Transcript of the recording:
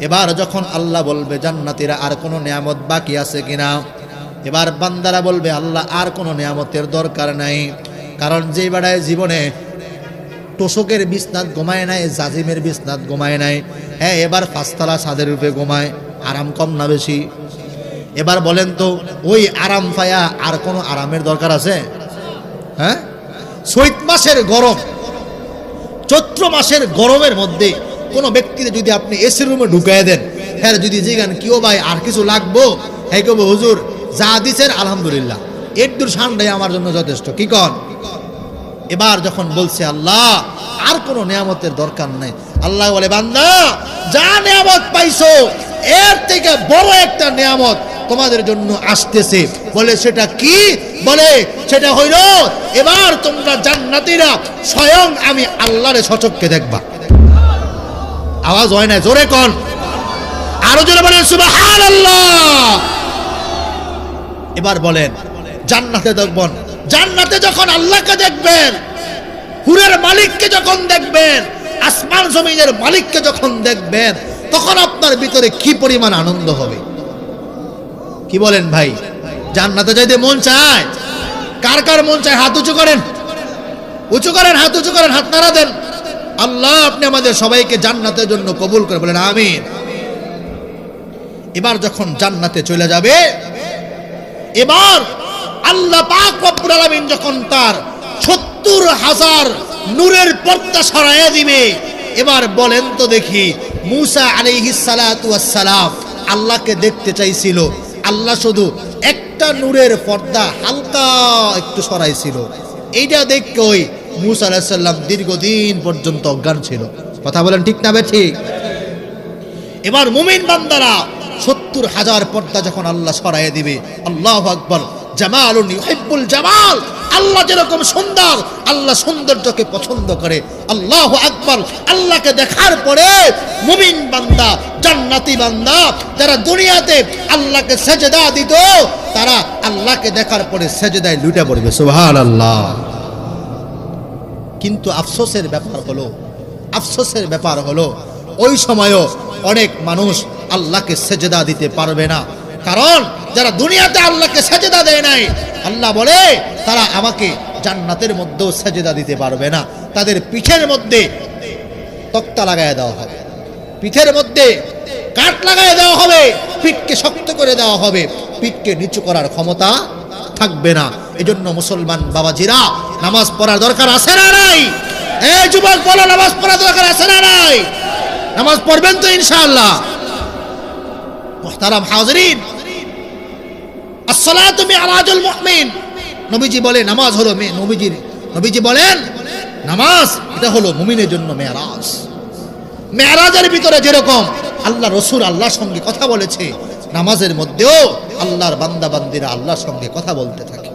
এবার যখন আল্লাহ বলবে, জান্নাতীরা আর কোনো নিয়ামত বাকি আছে কিনা? এবার বান্দারা বলবে, আল্লাহ আর কোনো নিয়ামতের দরকার নাই। কারণ যে বেড়ায় জীবনে তোষকের বিছনাত ঘুমায় নাই, জাজিমের বিছনাত ঘুমায় নাই হ্যাঁ এবার পাঁচতলা ছাদের রূপে ঘুমায়, আরাম কম না বেশি? এবার বলেন তো, ওই আরাম পায়া আর কোনো আরামের দরকার আছে? হ্যাঁ? চৈত মাসের গরম, চৈত্র মাসের গরমের মধ্যে কোনো ব্যক্তিকে যদি আপনি এসি রুমে ঢুকাই দেন হ্যাঁ যদি জিগান কিও ভাই আর কিছু লাগবো হ্যাঁ কব হুজুর, যা দিছেন আলহামদুলিল্লাহ। এর দূর ঠান্ডাই আমার জন্য যথেষ্ট। কি কন? এবার যখন বলছে আল্লাহ, আর কোনো নিয়ামতের দরকার নেই। আল্লাহ বলে, বান্দা, যা নিয়ামত পাইছো, এর থেকে বড় একটা নিয়ামত তোমাদের জন্য আসতেছে। বলে, সেটা কি? বলে, সেটা হইল, এবার তোমরা জান্নাতীরা স্বয়ং আমি আল্লাহরে সচককে দেখবা। আওয়াজ হয় না, জোরে কন। আরও জোরে বলেন এবার বলেন, জান্নাতে দেখবেন জান্নাতে যখন আল্লাহকে দেখবেন, হুরের মালিককে যখন দেখবেন, আসমান জমিনের মালিককে যখন দেখবেন, তখন আপনার ভিতরে কি পরিমাণ আনন্দ হবে? কি বলেন ভাই? জান্নাতে যাইতে মন চায়? কার কার মন চায়? হাত উঁচু করেন। উঁচু করেন, হাত উঁচু করেন, হাত নাড়া দেন। আল্লাহ, আপনি আমাদের সবাইকে জান্নাতের জন্য কবুল করে বলেন, আমিন। এবার যখন জান্নাতে চলে যাবে, এবার আল্লাহ পাক রব্বুল আলামিন যখন তার সত্তর হাজার নূরের পর্দা সরাইয়া দিবে, এবার বলেন তো দেখি, মুসা আলাইহিস সালাতু সালাম আল্লাহকে দেখতে চাইছিল। আল্লাহ শুধু একটা নূরের পর্দা হালকা একটু সরাইছিল। এইটা দেখে ওই মুসা আলাইহিস সালাম দীর্ঘদিন পর্যন্ত অজ্ঞান ছিল। কথা বলেন ঠিক না ঠিক এবার মুমিন বান্দারা সত্তর হাজার পর্দা যখন আল্লাহ সরাইয়ে দিবে, আল্লাহ আকবর, জামালুন ইউহিব্বুল জামাল, আল্লাহ যেরকম সুন্দর, আল্লাহ সৌন্দর্যকে পছন্দ করে, আল্লাহ আকবর, আল্লাহকে দেখার পরে মুমিন বান্দা, জান্নাতি বান্দা, যারা দুনিয়াতে আল্লাহকে সেজদা দিত, তারা আল্লাহকে দেখার পরে সেজদায় লুটে পড়বে সুবহানাল্লাহ। কিন্তু আফসোসের ব্যাপার হলো, আফসোসের ব্যাপার হলো, ওই সময়ও অনেক মানুষ আল্লাহকে সেজেদা দিতে পারবে না। কারণ যারা দুনিয়াতে আল্লাহকে সেজেদা দেয় নাই, আল্লাহ বলে, তারা আমাকে জান্নাতের মধ্যেও সেজেদা দিতে পারবে না। তাদের পিঠের মধ্যে তক্তা লাগায় দেওয়া হবে। পিঠের মধ্যে কাঠ লাগায় দেওয়া হবে, পিঠকে শক্ত করে দেওয়া হবে। পিঠকে নিচু করার ক্ষমতা থাকবে না। এজন্য মুসলমান বাবাজিরা, নামাজ পড়ার দরকার আছে না নাই? এই যুবক, বলো, নামাজ পড়ার দরকার আছে না নাই? নামাজ পড়বেন তো ইনশাআল্লাহ। মুহতারাম হাজরিন, আসসালাতু মিআরাজুল মুমিন। নবীজি বলে, নামাজ হলো নবীজির, নবীজি বলেন, নামাজ, এটা হলো মুমিনের জন্য মেরাজ মেরাজের ভিতরে যেরকম আল্লাহ রসুল আল্লাহর সঙ্গে কথা বলেছে, নামাজের মধ্যেও আল্লাহর বান্দা বান্দিরা আল্লাহর সঙ্গে কথা বলতে থাকে।